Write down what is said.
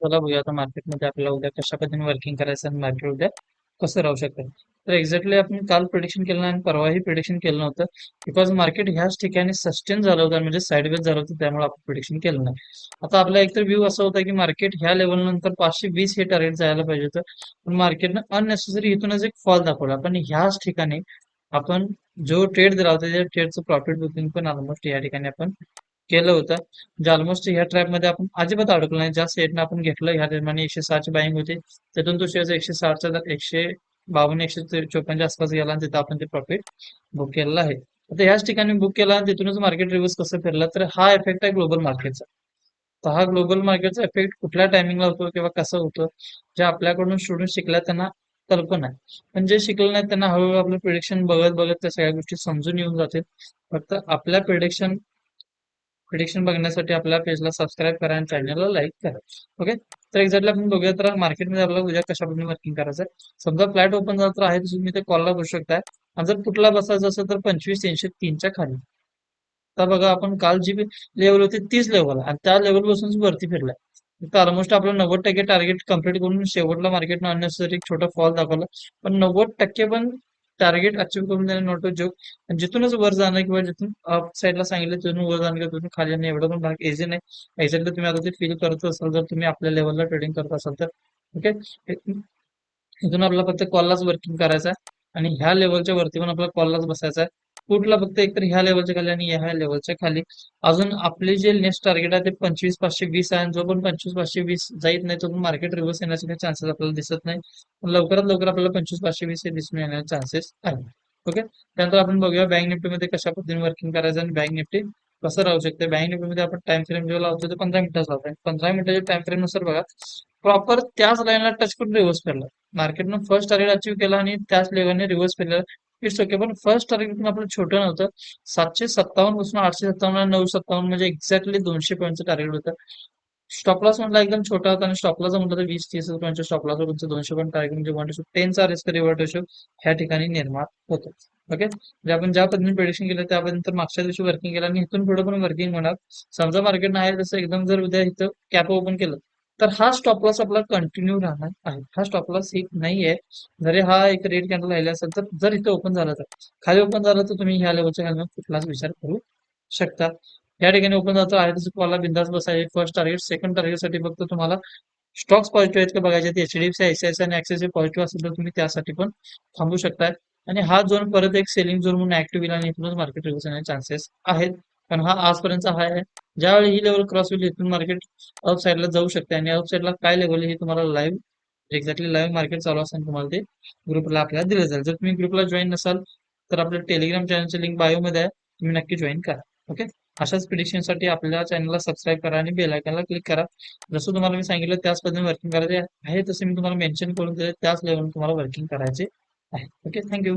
चला बघूया आता मार्केटमध्ये आपल्याला उद्या कशा पद्धतीने वर्किंग करायचं आणि मार्केट उद्या कसं राहू शकतं. तर एक्झॅक्टली आपण काल प्रिडिक्शन केलं आणि परवाही प्रिडिक्शन केलं नव्हतं. बिकॉज मार्केट ह्याच ठिकाणी सस्टेन झालं होतं म्हणजे साईडवेज झालं होतं त्यामुळे आपण प्रिडिक्शन केलं नाही. आता आपला एकतर व्ह्यू असा होता की मार्केट ह्या लेवल नंतर पाचशे वीस हे टार्गेट जायला पाहिजे होतं. पण मार्केटनं अननेसेसरी इथूनच एक फॉल दाखवला. पण ह्याच ठिकाणी आपण जो ट्रेड दिला होता त्या ट्रेडचं प्रॉफिट बुकिंग पण ऑलमोस्ट या ठिकाणी आपण केलं होतं. म्हणजे ऑलमोस्ट ह्या ट्रॅपमध्ये आपण अजिबात अडकलो नाही. ज्या सेटनं आपण घेतलं ह्या दरम्यान एकशे सहाची बाईंग होती. तिथून तो शेअर एकशे सहाच्या एकशे बावन्न एकशे चोपन्नच्या आसपास गेला आणि तिथं आपण ते प्रॉफिट बुक केलेलं आहे. आता ह्याच ठिकाणी बुक केला आणि तिथूनच मार्केट रिव्हर्स कसं फिरला तर हा इफेक्ट आहे ग्लोबल मार्केटचा तर हा ग्लोबल मार्केटचा इफेक्ट कुठल्या टायमिंगला होतो किंवा कसं होतं जे आपल्याकडून स्टुडंट शिकल्या त्यांना कल्पना आहे. पण जे शिकले नाही त्यांना हळूहळू आपलं प्रिडिक्शन बघत बघत त्या सगळ्या गोष्टी समजून येऊन जातील. फक्त आपल्या प्रिडिक्शन प्रिडिक्शन बघण्यासाठी आपल्या पेजला सबस्क्राईब करा आणि चॅनलला लाईक करा. ओके तर एक्झॅक्टली आपण बघूया तर मार्केटमध्ये आपल्याला उद्या कशा वर्किंग करायचं आहे समजा फ्लॅट ओपन झाला तर आहे तुम्ही ते कॉलला बसू शकताय. आणि जर कुठला बसायचं असेल तर पंचवीस तीनशे तीनच्या खाली. तर बघा आपण काल जी लेवल होती तीच लेवल आणि त्या लेवलपासून वरती फिरलाय. तर ऑलमोस्ट आपलं नव्वद टक्के टार्गेट कंप्लीट करून शेवटला मार्केटनं अननेसेसरी एक छोटा फॉल दाखवला. पण नव्वद टक्के पण टार्गेट अचीव्ह करून देणे नॉट अ जोक जिथूनच वर जाणं किंवा जिथून अप साईडला सांगितलं तिथून वर जाणं किंवा तिथून खाली जाणं एवढं पण भाग इझी नाही. एक्झॅक्टली तुम्ही आता ते फील करत असाल जर तुम्ही आपल्या लेवलला ट्रेडिंग करत असाल तर. ओके इथून आपल्याला फक्त कॉललाच वर्किंग करायचं आहे. आणि ह्या लेवलच्या वरती पण आपला कॉललाच बसायचा आहे. कुठला फक्त एकतर ह्या लेवलच्या खाली आणि ह्या लेवलच्या खाली. अजून आपले जे नेक्स्ट टार्गेट आहे ते पंचवीस पाचशे वीस आहे आणि जो पण पंचवीस पाचशे वीस जाईत नाही तो पण मार्केट रिव्हर्स येण्याचे काही चान्सेस आपल्याला दिसत नाही. पण लवकरात लवकर आपल्याला पंचवीस पाचशे वीस हे दिसून येण्याचे चान्सेस आहे ओके त्यानंतर आपण बघूया बँक निफ्टीमध्ये कशा पद्धतीने वर्किंग करायचं आणि बँक निफ्टी कसं राहू शकते? बँक निफ्टीमध्ये आपण टाइम फ्रेम जेव्हा लावतो ते पंधरा मिनिटाचा लावतो. पंधरा मिनिटाच्या टाइम फ्रेमनुसार बघा. प्रॉपर त्याच लाईनला टच करून रिव्हर्स फिरला. मार्केटनं फर्स्ट टार्गेट अचीव्ह केला आणि त्याच लेवलने रिव्हर्स फिरला. इट्स ओके पण फर्स्ट टार्गेट पण आपलं छोटं नव्हतं. सातशे सत्तावन्नपासून आठशे सत्तावन्न नऊ सत्तावन्न म्हणजे एक्झॅक्टली दोनशे पॉईंटचं टार्गेट होतं. स्टॉपलॉस म्हटलं एकदम छोटा होता आणि स्टॉपलॉस म्हटलं तर वीस तीस पॉईंटच्या स्टॉप तुमचं दोनशे पॉईंट टार्गेट म्हणजे वन टू टेनचा रिस्क रिवर्ट रेशो ह्या ठिकाणी निर्माण होतो. ओके म्हणजे आपण ज्या पद्धतीने प्रेडिक्शन केलं त्या मागच्या दिवशी वर्किंग केलं आणि इथून पुढे पण वर्किंग होणार. समजा मार्केट नाही तसं एकदम जर उद्या इथं कॅप ओपन केलं तर हा स्टॉप लॉस आपला कंटिन्यू राहणार आहे. हा स्टॉप लॉस एक नाही आहे जरी हा एक रेड कॅन्डल राहिला असेल तर जर इथे ओपन झाला तर. खाली ओपन झालं तर तुम्ही ह्या लेवलच्या खाली कुठलाच विचार करू शकता. या ठिकाणी ओपन जातो आहे तसं तुम्हाला बिंदास बसायचे फर्स्ट टार्गेट सेकंड टार्गेटसाठी फक्त तुम्हाला स्टॉक्स पॉझिटिव्ह आहेत का बघायचे एचडीएफसी आयसीआयसी आणि ऍक्सेस पॉझिटिव्ह असेल तर तुम्ही त्यासाठी पण थांबू शकताय. आणि हा झोन परत एक सेलिंग झोन म्हणून ऍक्टिव्ह येईल आणि इथूनच मार्केट रिव्हर्स येण्याचे चान्सेस आहेत. पण हा आजपर्यंत हाय आहे. ज्यावेळी ही लेवल क्रॉस होईल इथून मार्केट अप साईडला जाऊ शकते आणि अप साईडला काय लेवल हे तुम्हाला लाईव्ह एक्झॅक्टली लाईव्ह मार्केट चालू असेल तुम्हाला ते ग्रुपला आपल्याला दिलं जाईल. जर तुम्ही ग्रुपला जॉईन नसाल तर आपल्या टेलिग्राम चॅनलची लिंक बायोमध्ये आहे. तुम्ही नक्की जॉईन करा. ओके अशाच प्रिडिक्शनसाठी आपल्या चॅनलला सबस्क्राईब करा आणि बेल क्लिक करा. जसं तुम्हाला मी सांगितलं त्याच पद्धतीने वर्किंग करायचे आहे. तसं मी तुम्हाला मेन्शन करून दिले त्याच लेवल तुम्हाला वर्किंग करायचे आहे. Okay thank you